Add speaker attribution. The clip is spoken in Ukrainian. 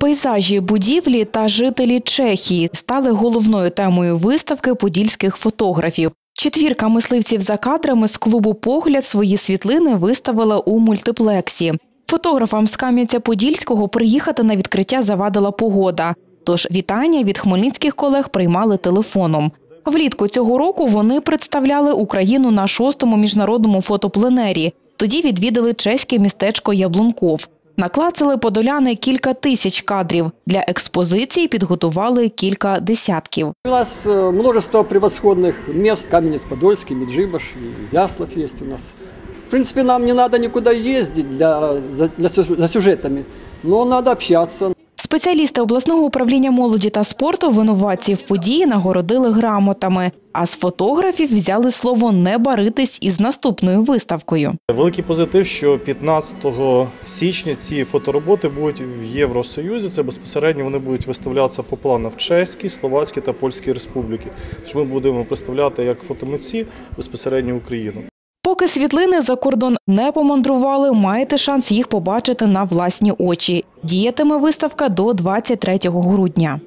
Speaker 1: Пейзажі, будівлі та жителі Чехії стали головною темою виставки подільських фотографів. Четвірка мисливців за кадрами з клубу Погляд свої світлини виставила у мультиплексі. Фотографам з Кам'янця-Подільського приїхати на відкриття завадила погода. Тож вітання від хмельницьких колег приймали телефоном. Влітку цього року вони представляли Україну на шостому міжнародному фотопленері. Тоді відвідали чеське містечко Яблунков. Наклацали подоляни кілька тисяч кадрів. Для експозиції підготували кілька десятків.
Speaker 2: У нас э, множество превосходних міст, Кам'янець-Подольський, Меджибаш, Зяслав є у нас. В принципе, нам не надо никуда ездить для, за, для за сюжетами, но надо общаться.
Speaker 1: Спеціалісти обласного управління молоді та спорту винуватців події нагородили грамотами, а з фотографів взяли слово не баритись із наступною виставкою.
Speaker 3: Великий позитив, що 15 січня ці фотороботи будуть в Євросоюзі. Це безпосередньо вони будуть виставлятися по плану в Чеській, Словацькій та Польській республіки. Тож ми будемо представляти як фотомитці безпосередньо Україну.
Speaker 1: Поки світлини за кордон не помандрували, маєте шанс їх побачити на власні очі. Діятиме виставка до 23 грудня.